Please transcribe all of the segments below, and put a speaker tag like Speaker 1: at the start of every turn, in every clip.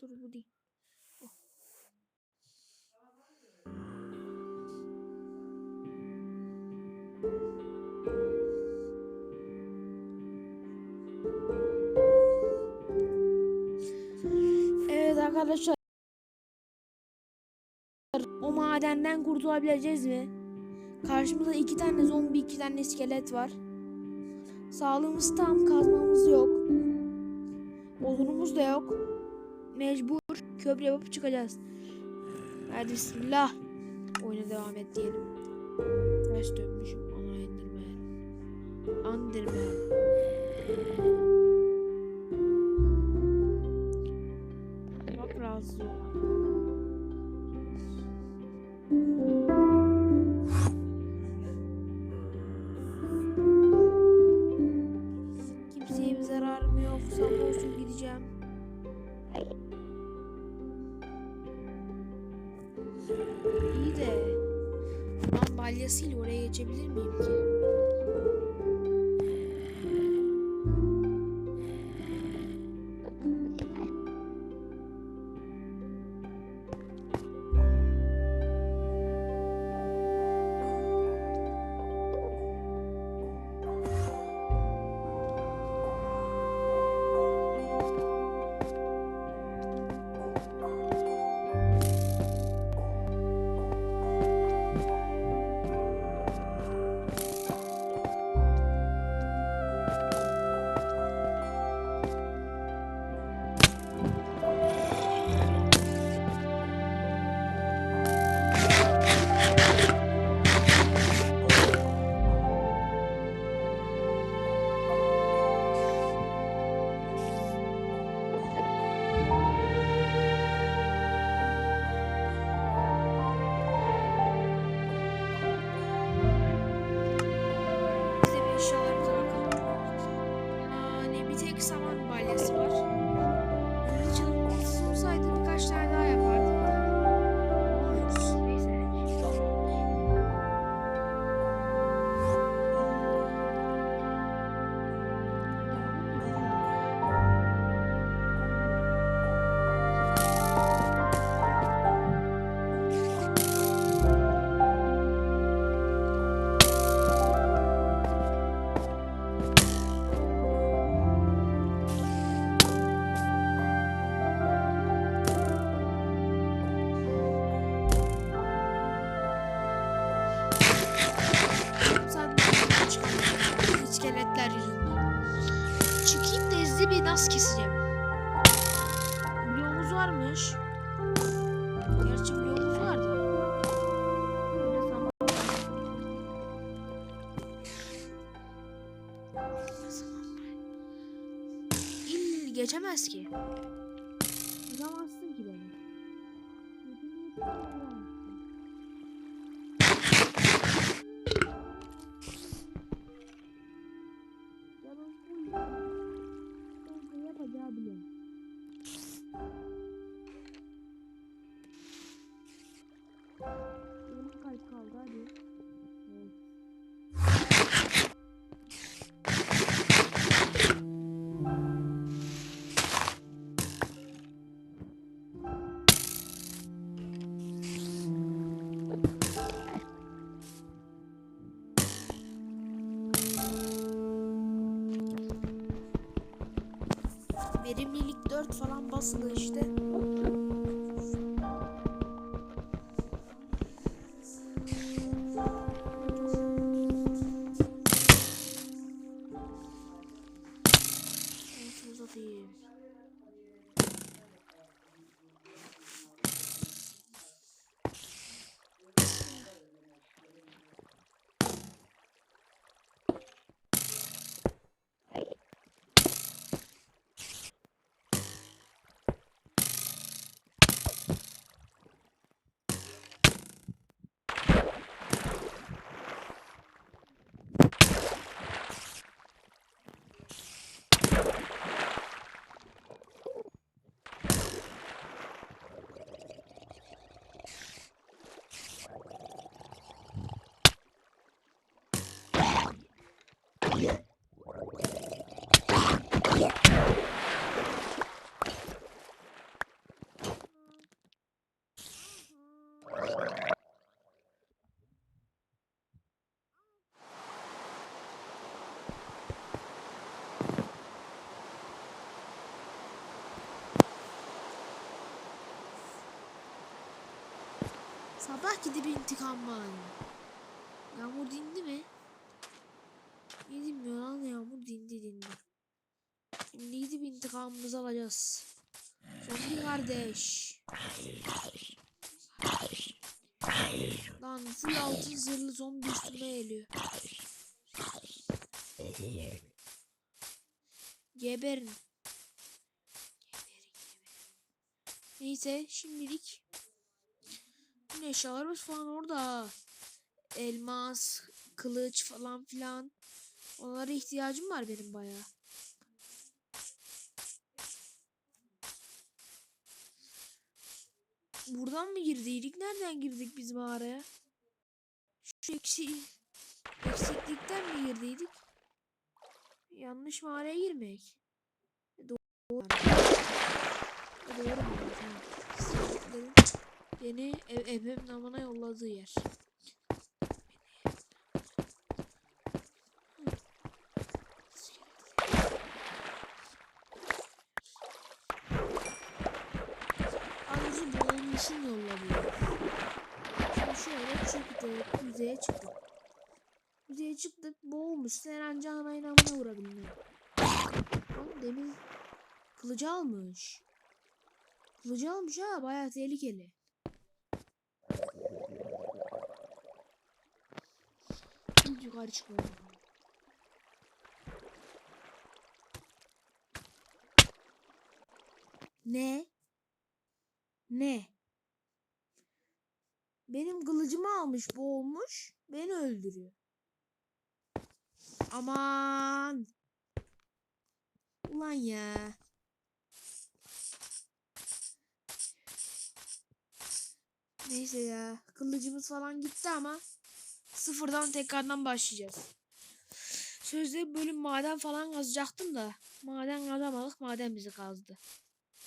Speaker 1: Dur bu değil. Evet arkadaşlar. O madenden kurtulabileceğiz mi? Karşımızda iki tane zombi, iki tane iskelet var. Sağlığımız tam, kazmamız yok. Odunumuz da yok. Mecbur köprü yapıp çıkacağız. Hadi bismillah. Oyuna devam et diyelim. Ters dönmüşüm. Ana indirme. Andirme. Bak rahatsız olan. 我的小猫。Da hızlı bir nas keseceğim. Bloğumuz varmış. Gerçi bloğumuz vardı. İll geçemez ki. Verimlilik 4 falan basılı işte. Sabah gidip intikam var. Yağmur dindi mi? Niye dinmiyor lan yağmur dindi dindi. Şimdi gidip intikamımızı alacağız. Zombi kardeş. Lan full altın zırhlı zombi üstüme geliyor. Geberin. Neyse şimdilik Yine eşyalarımız falan orada. Elmas, kılıç falan filan. Onlara ihtiyacım var benim bayağı. Buradan mı girdiydik? Nereden girdik biz mağaraya? Şu eksi... eksiklikten mi girdiydik? Yanlış mağaraya girmek. Doğru. Doğru mu? Beni ev, evim namına yolladığı yer. Anlısı boğulmuşun yolladığı yer. Şimdi şöyle çıktık. Müzeye çıktık. Müzeye çıktık. Boğulmuş. Her an canına inanmaya vurabildim. Oğlum demir kılıcı almış. Kılıcı almış ha. Bayağı tehlikeli. Şimdi yukarı çıkmam. Ne? Ne? Benim kılıcımı almış, boğulmuş, beni öldürüyor. Aman. Ulan ya. Neyse ya. Kılıcımız falan gitti ama sıfırdan tekrardan başlayacağız. Sözde bölüm maden falan kazacaktım da maden kazamadık maden bizi kazdı.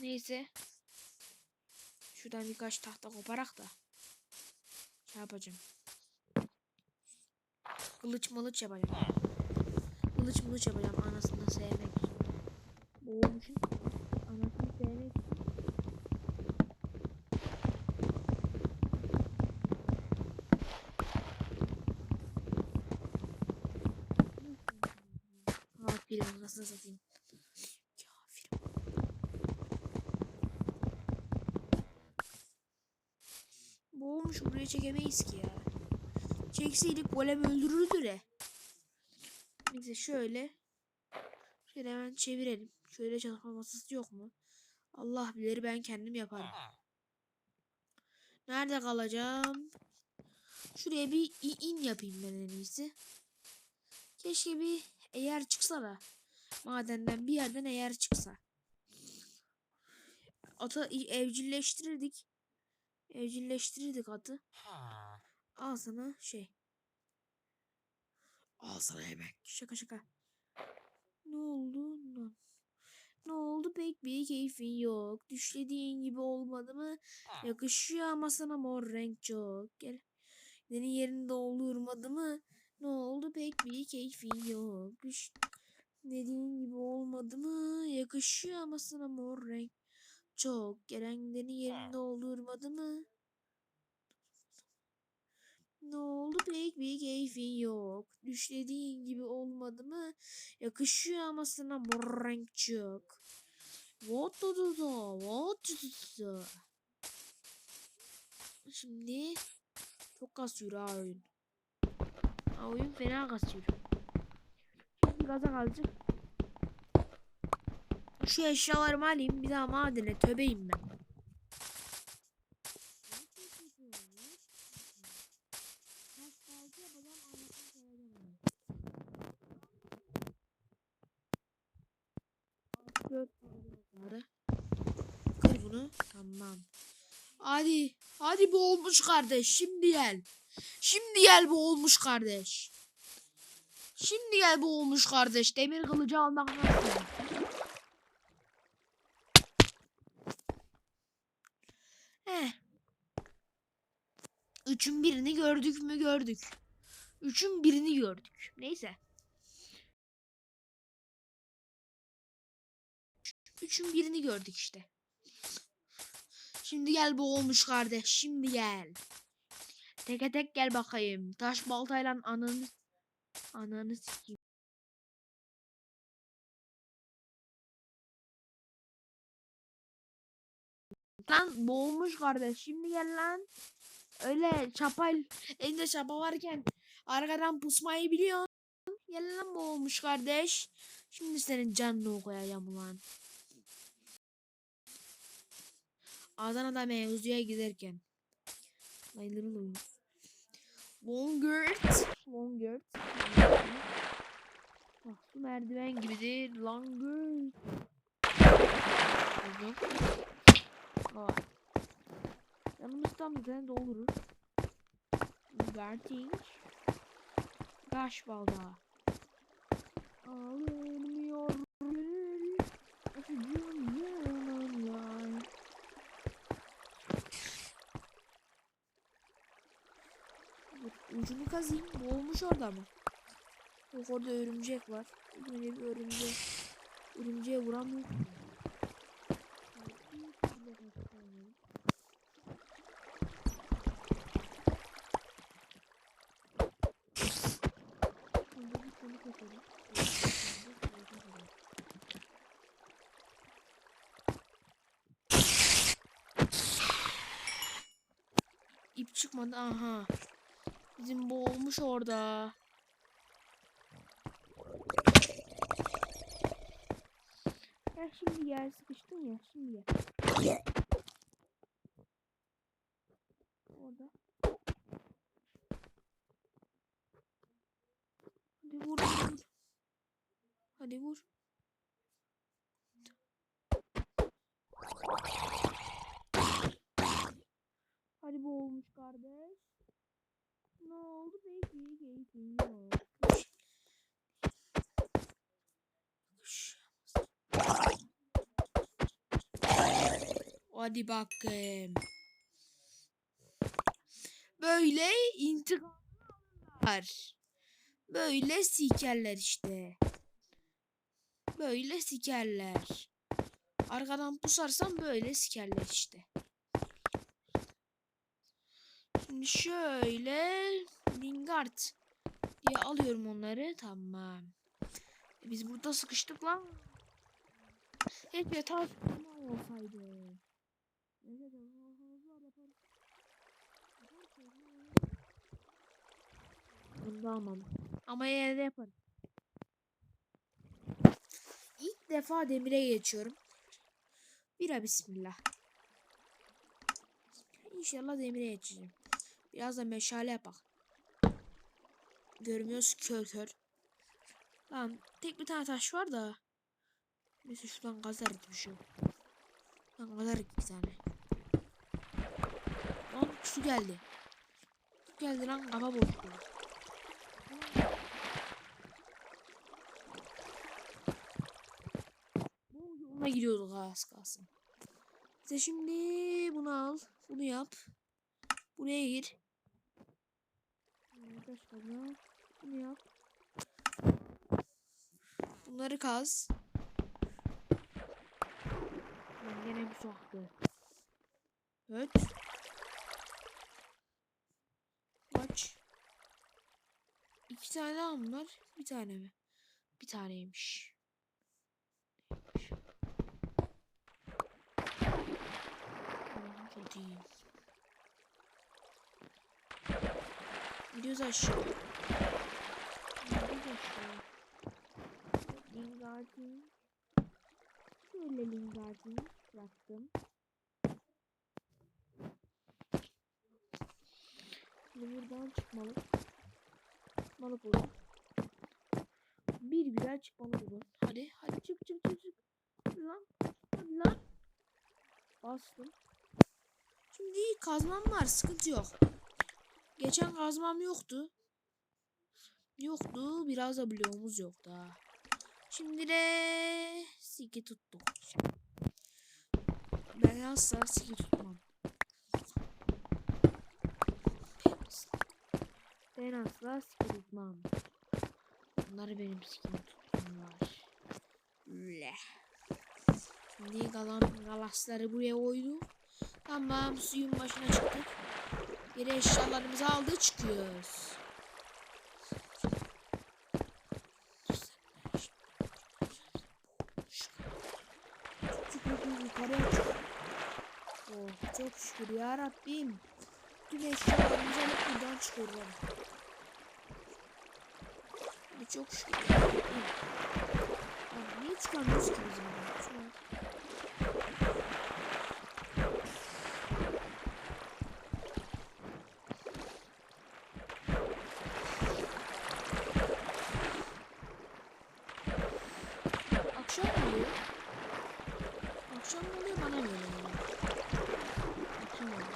Speaker 1: Neyse. Şuradan birkaç tahta koparak da şey yapacağım. Kılıç mılıç yapacağım. Kılıç mılıç yapacağım anasını sevmek için. Boğulmuşum. Anasını sevmek Kafirim anasını satayım. Kafirim. Boğulmuş buraya çekemeyiz ki ya. Çekseydik golem öldürürdü de. Neyse şöyle. Şöyle hemen çevirelim. Şöyle çalışma masası yok mu? Allah bilir ben kendim yaparım. Nerede kalacağım? Şuraya bir in yapayım ben en iyisi. Keşke bir eğer çıksa da. Madenden bir yerden eğer çıksa. Ata evcilleştirirdik. Evcilleştirirdik atı. Al sana şey. Al sana yemek. Şaka şaka. Ne oldu lan? Ne oldu pek bir keyfin yok. Düşlediğin gibi olmadı mı? Yakışıyor ama sana mor renk çok. Gel. Senin yerinde olurmadı mı? Ne oldu pek bir keyfin yok. Dediğin gibi olmadı mı? Yakışıyor ama sana mor renk çok. Gelenlerin yerinde olurmadı mı? Ne oldu pek bir keyfin yok. Düşlediğin gibi olmadı mı? Yakışıyor ama sana mor renk çok. What do do do? What do do do? Şimdi çok kasıyor ha oyun. Ha, oyun fena kasıyor. Şimdi gaza kalacak. Şu eşyalarımı alayım bir daha madene tövbeyim ben. Kır bunu. Tamam. Hadi. Hadi bu olmuş kardeş. Şimdi gel. Şimdi gel bu olmuş kardeş. Şimdi gel bu olmuş kardeş. Demir kılıcı almak nasıl? Heh. Üçün birini gördük mü gördük. Üçün birini gördük. Neyse. Üçün birini gördük işte. Şimdi gel bu olmuş kardeş. Şimdi gel. Teke tek gel bakayım. Taş baltayla ananı ananı sikeyim. Lan boğulmuş kardeş. Şimdi gel lan. Öyle çapay elinde çapa varken arkadan pusmayı biliyorsun. Gel lan boğulmuş kardeş. Şimdi senin canını koyacağım ulan. Adana'da mevzuya giderken. Oyun. Longert. Longert. Bak su merdiven gibidir. Longert. Buldum. Aa. Yanımız tam bir tane doldurur. Garting. Gaş balda. Alınmıyor. gönül, kazayım. Boğulmuş orada mı? Yok orada örümcek var. Böyle bir örümcek. Örümceğe bir konu katalım. İp çıkmadı. Aha. Bizim boğulmuş orada. Ya şimdi gel sıkıştın ya. Şimdi gel. Orada. Hadi vur. Hadi vur. Hadi boğulmuş kardeş. Ne oldu peki? Keyfin yok. Hadi bakayım. Böyle intikamlar. Böyle sikerler işte. Böyle sikerler. Arkadan pusarsam böyle sikerler işte. Şimdi şöyle Lingard diye alıyorum onları. Tamam. E Biz burada sıkıştık lan. Hep yatağı tutma olsaydı. Neyse havuz var yaparız. Bunu da almam. Ama yine de yaparım. İlk defa demire geçiyorum. Bira bismillah. İnşallah demire geçeceğim. Biraz da meşale yapak. Görmüyoruz kör kör. Lan tek bir tane taş var da. Neyse şuradan bir şey. Lan kazarız bir tane. Lan su geldi. Su geldi lan kafa bozuldu. Bu yoluna gidiyorduk ha az kalsın. İşte şimdi bunu al. Bunu yap. Buraya gir. Taş kazma. Bunu yap. Bunları kaz. Lan gene bir soktı. Evet. Kaç? İki tane mı var? Bir tane mi? Bir taneymiş. Neymiş? Çok iyi. Gidiyoruz aşağı. Gidiyoruz. Şöyle Lingardin bıraktım. Şimdi buradan çıkmalı. Çıkmalı buradan. Bir güzel çıkmalı buradan. Hadi hadi çık çık çık çık. Hadi lan. Hadi lan. Bastım. Şimdi kazmam var sıkıntı yok. Geçen kazmam yoktu. Yoktu. Biraz da bloğumuz yok daha. Şimdi de siki tuttuk. Ben asla siki tutmam. Ben asla siki tutmam. Bunlar benim sikimi tutsunlar. Le. Şimdi galan galasları buraya koyduk. Tamam suyun başına çıktık. Geri eşyalarımızı aldı çıkıyoruz. Yukarıya çık. Oh çok şükür ya Rabbim. Tüm eşyalarımızı alıp buradan. Hadi çok şükür. niye çıkamıyoruz ki biz buradan? Şuna. Akşam mı oluyor? Akşam mı oluyor bana mı öyle geliyor? Akşam oluyor.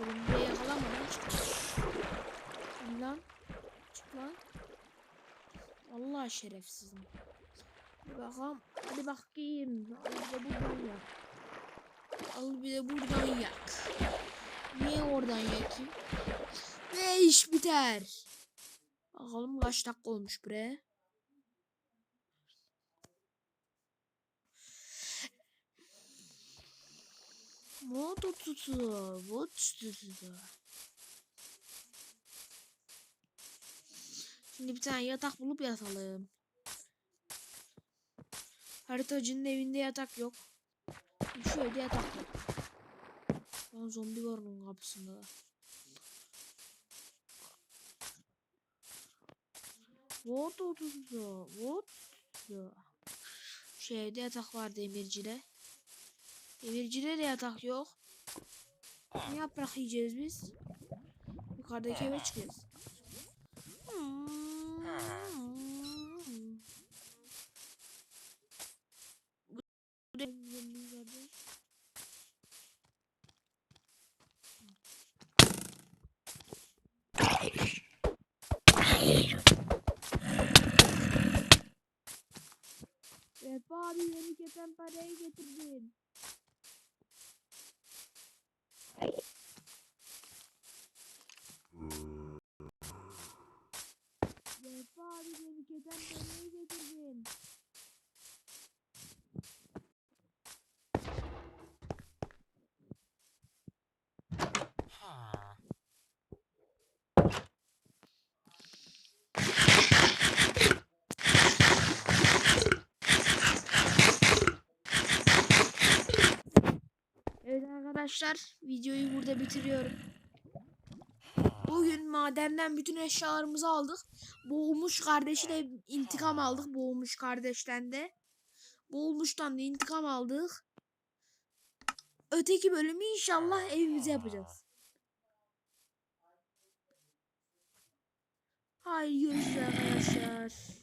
Speaker 1: Örümceği yakalamadan çık. Hadi lan. Çık lan. Allah şerefsizim. Bir bakalım. Hadi bakayım. Al bir de buradan yak. Al bir de buradan yak. Niye oradan yakayım? Ve iş biter. Bakalım kaç dakika olmuş bre. Modo tutu. What tutu. Şimdi bir tane yatak bulup yatalım. Haritacının evinde yatak yok. Şu evde yatak yok. Lan zombi onun kapısında da. What tutu. What tutu. Şu evde yatak var demircide. Demircide de yatak yok. Ne yaprak yiyeceğiz biz? Yukarıdaki eve çıkıyoruz. Vefa abi yeni keten parayı getirdin. Parayı getirdin. Evet arkadaşlar videoyu burada bitiriyorum. Bugün madenden bütün eşyalarımızı aldık. Boğulmuş kardeşi de intikam aldık. Boğulmuş kardeşten de. Boğulmuştan da intikam aldık. Öteki bölümü inşallah evimize yapacağız. Hayır görüşürüz arkadaşlar.